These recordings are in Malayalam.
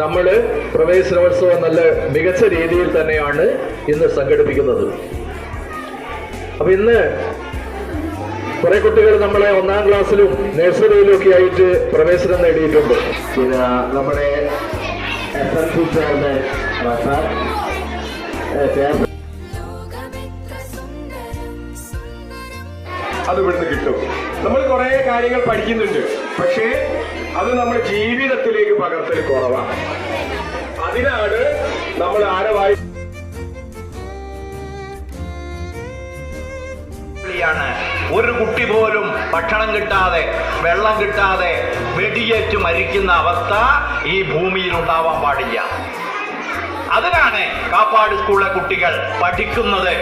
നമ്മൾ പ്രവേശനോത്സവം നല്ല മികച്ച രീതിയിൽ തന്നെയാണ് ഇന്ന് സംഘടിപ്പിക്കുന്നത്. അപ്പൊ ഇന്ന് കുറെ കുട്ടികൾ നമ്മളെ ഒന്നാം ക്ലാസ്സിലും നഴ്സറിയിലും ഒക്കെ ആയിട്ട് പ്രവേശനം നേടിയിട്ടുണ്ട്. ഇത് നമ്മുടെ എസ് സി സാറിന്റെ അത് ഇവിടുന്ന് കിട്ടും. നമ്മൾ കുറെ കാര്യങ്ങൾ പഠിക്കുന്നുണ്ട്. പക്ഷേ അത് നമ്മുടെ ജീവിതത്തിലേക്ക് പകർത്തൽ കുറവാണ്. അതിനാണ് നമ്മൾ ആരവായി ഒരു കുട്ടി പോലും ഭക്ഷണം കിട്ടാതെ വെള്ളം കിട്ടാതെ വെടിയേറ്റ് മരിക്കുന്ന അവസ്ഥ ഈ ഭൂമിയിൽ ഉണ്ടാവാൻ പാടില്ല. അതിനാണ് കാപ്പാട് സ്കൂളിലെ കുട്ടികൾ പഠിക്കുന്നത്.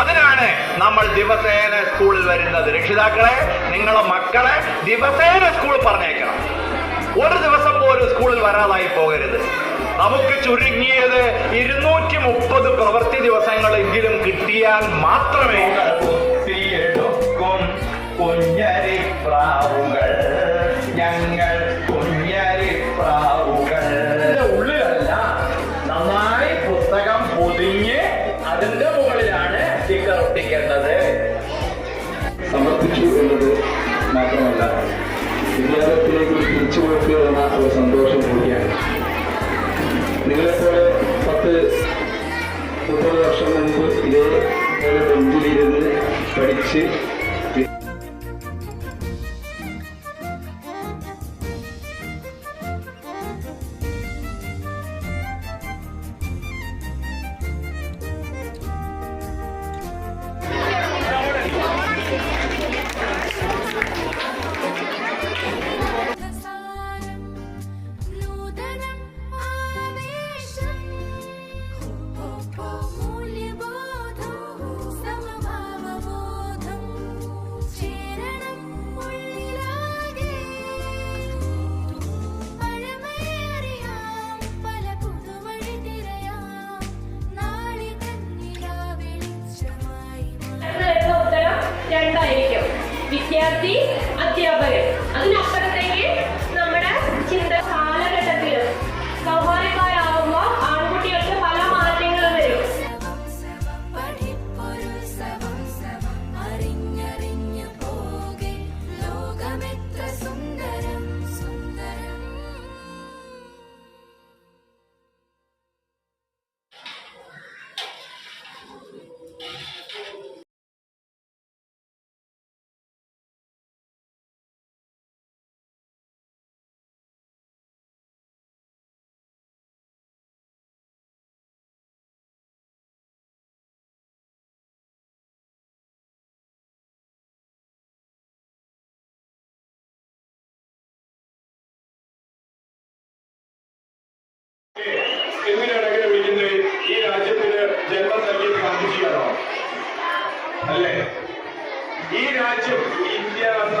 അതിനാണ് നമ്മൾ ദിവസേന സ്കൂളിൽ വരുന്നത്. രക്ഷിതാക്കളെ നിങ്ങളെ മക്കളെ ദിവസേന സ്കൂളിൽ പറഞ്ഞേക്കണം. ഒരു ദിവസം പോലും സ്കൂളിൽ വരാതായി പോകരുത്. നമുക്ക് ചുരുങ്ങിയത് ഇരുന്നൂറ്റി മുപ്പത് പ്രവൃത്തി ദിവസങ്ങളെങ്കിലും കിട്ടിയാൽ മാത്രമേ കുഞ്ഞരിപ്രാവുകൾ ഞങ്ങൾ കുഞ്ഞരിപ്രാവുകൾ ഉള്ളിലല്ല നന്നായി പുസ്തകം പൊതിഞ്ഞ് അതിന്റെ മുകളിലാണ് സ്റ്റിക്കർ ഒട്ടിക്കേണ്ടത്. സമർപ്പിച്ചു മാത്രമല്ല വിദ്യാലയത്തിലേക്ക് തിരിച്ചു കൊടുക്കുക എന്ന ഒരു സന്തോഷം കൂടിയാണ്. നിങ്ങളെപ്പോലെ പത്ത് മുപ്പത് വർഷം മുമ്പ് ഇതേ ബെഞ്ചിലിരുന്ന് പഠിച്ച് വിദ്യാർത്ഥി അധ്യാപകൻ അതിനപ്പുറത്തേക്ക് എന്തിനാണെങ്കിലും വിളിക്കുന്നത് ഈ രാജ്യത്തിന് ജന്മം ഗാന്ധിജിയാണോ അല്ലേ? ഈ രാജ്യം ഇന്ത്യ എന്ന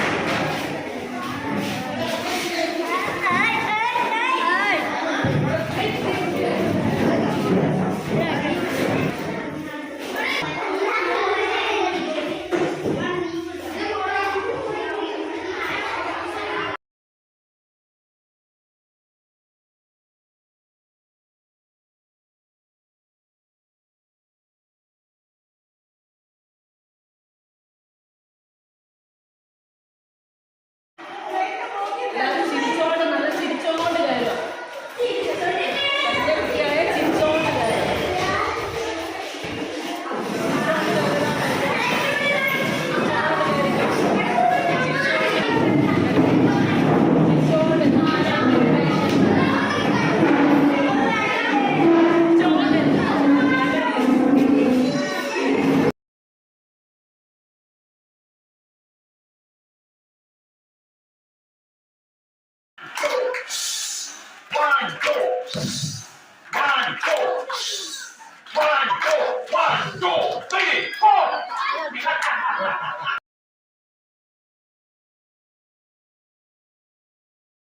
One, door. one, door.